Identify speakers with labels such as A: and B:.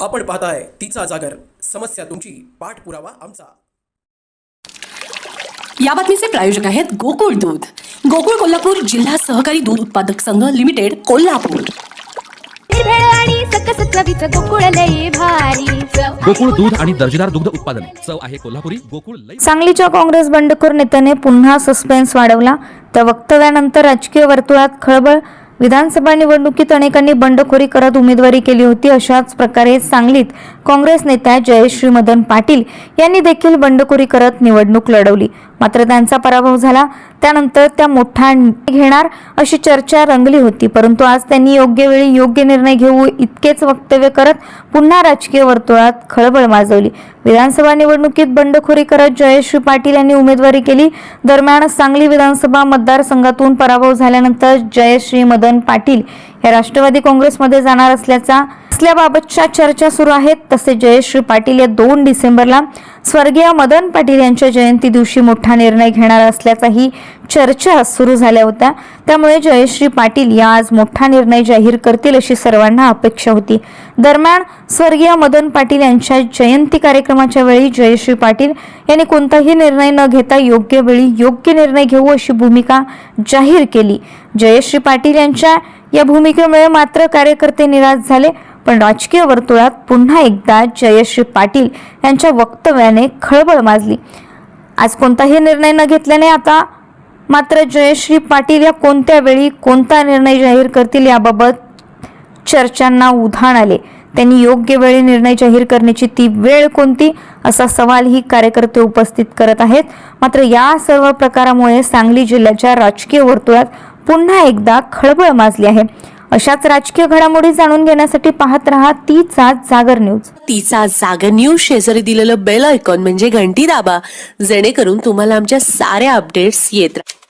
A: आपण पाहताय तिचा जागर. समस्या तुमची. पाठपुरावा आमचा.
B: या बातमीचे प्रायोजक आहेत गोकुळ दूध. गोकुळ कोल्हापूर जिल्हा सहकारी दूध उत्पादक संघ लिमिटेड कोल्हापूर.
C: आणि सकस चवीचं गोकुळ लई भारी
D: गोकुळ दूध आणि दर्जेदार दुग्ध उत्पादन. चव आहे कोल्हापुरी. गोकुळ लई
E: सांगलीच्या काँग्रेस बंडखोर नेत्याने पुन्हा सस्पेन्स वाढवला. त्या वक्तव्यानंतर राजकीय वर्तुळात खळबळ विधानसभा निवडणुकीत अनेकांनी बंडखोरी करत उमेदवारी केली होती अशाच प्रकारे सांगलीत काँग्रेस नेत्या जयश्री मदन पाटील यांनी देखील बंडखोरी करत निवडणूक लढवली. मात्र त्यांचा पराभव झाला. त्यानंतर त्या मोठा निर्णय घेणार अशी चर्चा रंगली होती. परंतु आज त्यांनी योग्य वेळी योग्य निर्णय घेऊ इतकेच वक्तव्य करत पुन्हा राजकीय वर्तुळात खळबळ माजवली. विधानसभा निवडणुकीत बंडखोरी करत जयश्री पाटील यांनी उमेदवारी केली. दरम्यान सांगली विधानसभा मतदारसंघातून पराभव झाल्यानंतर जयश्री मदन पाटील हे राष्ट्रवादी काँग्रेसमध्ये जाणार असल्याचा असल्याबाबतच्या चर्चा सुरू आहेत. तसे जयश्री पाटील या दोन डिसेंबरला स्वर्गीय मदन पाटील यांच्या जयंती दिवशी मोठा निर्णय घेणार असल्याचाही चर्चा सुरू झाल्या होत्या. त्यामुळे जयश्री पाटील या आज मोठा निर्णय जाहीर करतील अशी सर्वांना अपेक्षा होती. दरम्यान स्वर्गीय मदन पाटील यांच्या जयंती कार्यक्रमाच्या वेळी जयश्री पाटील यांनी कोणताही निर्णय न घेता योग्य वेळी योग्य निर्णय घेऊ अशी भूमिका जाहीर केली. जयश्री पाटील यांच्या या भूमिकेमुळे मात्र कार्यकर्ते निराश झाले. पण राजकीय वर्तुळात पुन्हा एकदा जयश्री पाटील यांच्या वक्तव्याने खळबळ माजली. आज कोणताही निर्णय न घेतल्याने आता मात्र जयश्री पाटील या कोणत्या वेळी कोणता निर्णय जाहीर करतील याबाबत चर्चांना उधाण आले. त्यांनी योग्य वेळी निर्णय जाहीर करण्याची ती वेळ कोणती असा सवालही कार्यकर्ते उपस्थित करत आहेत. मात्र या सर्व प्रकारामुळे सांगली जिल्ह्याच्या राजकीय वर्तुळात पुन्हा एकदा खळबळ माजली आहे. अशाच राजकीय घडामोडी जाणून घेण्यासाठी पाहत रहा तीचा जागर न्यूज.
B: तिचा जागर न्यूज शेजारी दिलेलं बेल आयकॉन म्हणजे घंटी दाबा जेणेकरून तुम्हाला आमच्या साऱ्या अपडेट्स येत राहतील